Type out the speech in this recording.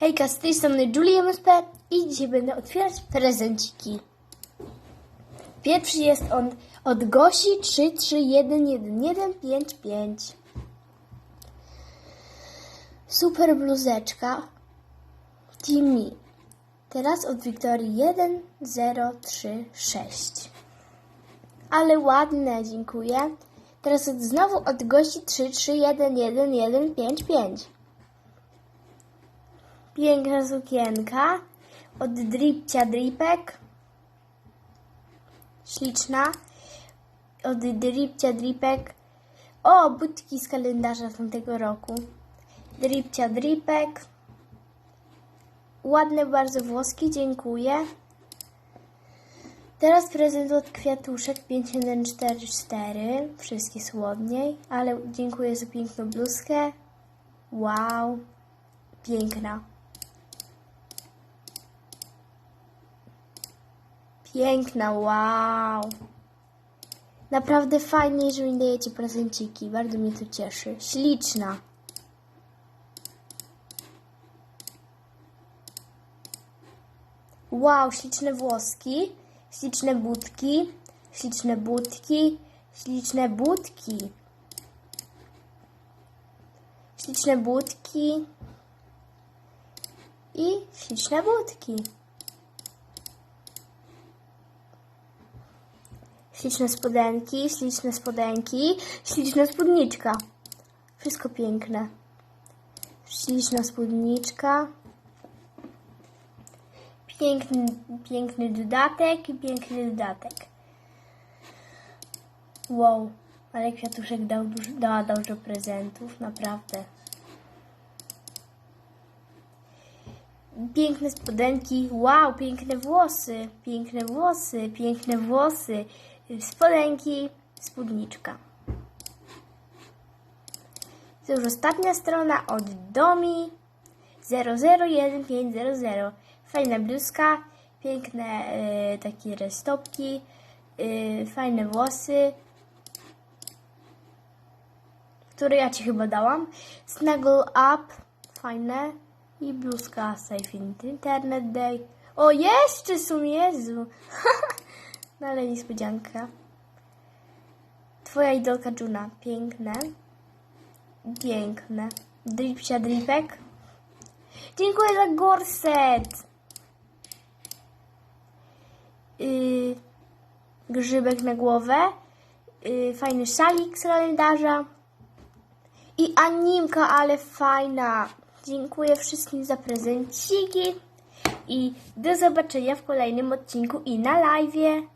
Hejka, z tej strony Julia MSP i dzisiaj będę otwierać prezenciki. Pierwszy jest on od Gosi 3311155. Super bluzeczka Timmy. Teraz od Wiktorii 1036. Ale ładne, dziękuję. Teraz od, znowu od Gosi 3311155. Piękna sukienka od Dripcia Dripek. Śliczna. Od Dripcia Dripek. O, butki z kalendarza tamtego roku. Dripcia Dripek. Ładne bardzo włoski, dziękuję. Teraz prezent od Kwiatuszek 5144. Wszystkie słodniej, ale dziękuję za piękną bluzkę. Wow, piękna. Piękna, wow. Naprawdę fajnie, że mi dajecie prezenciki. Bardzo mnie to cieszy. Śliczna. Wow, śliczne włoski, śliczne budki, śliczne budki, śliczne budki. Śliczne budki i śliczne budki. Śliczne spodenki, śliczne spodenki, śliczna spódniczka. Wszystko piękne. Śliczna spódniczka. Piękny, piękny dodatek i piękny dodatek. Wow, ale kwiatuszek dał dała dużo prezentów, naprawdę. Piękne spodenki, wow, piękne włosy, piękne włosy, piękne włosy, spodenki, spódniczka. To już ostatnia strona od Domi 001500. Fajna bluzka, piękne e, takie restopki, e, fajne włosy, które ja Ci chyba dałam. Snuggle up, fajne. I bluzka Safe Internet Day. O, jeszcze są, Jezu! no ale niespodzianka. Twoja idolka Juna, piękne. Piękne. Dripsia dripek. Dziękuję za gorset. Yy, grzybek na głowę. Yy, fajny szalik z kalendarza. I animka, ale fajna. Dziękuję wszystkim za prezenciki. I do zobaczenia w kolejnym odcinku i na live.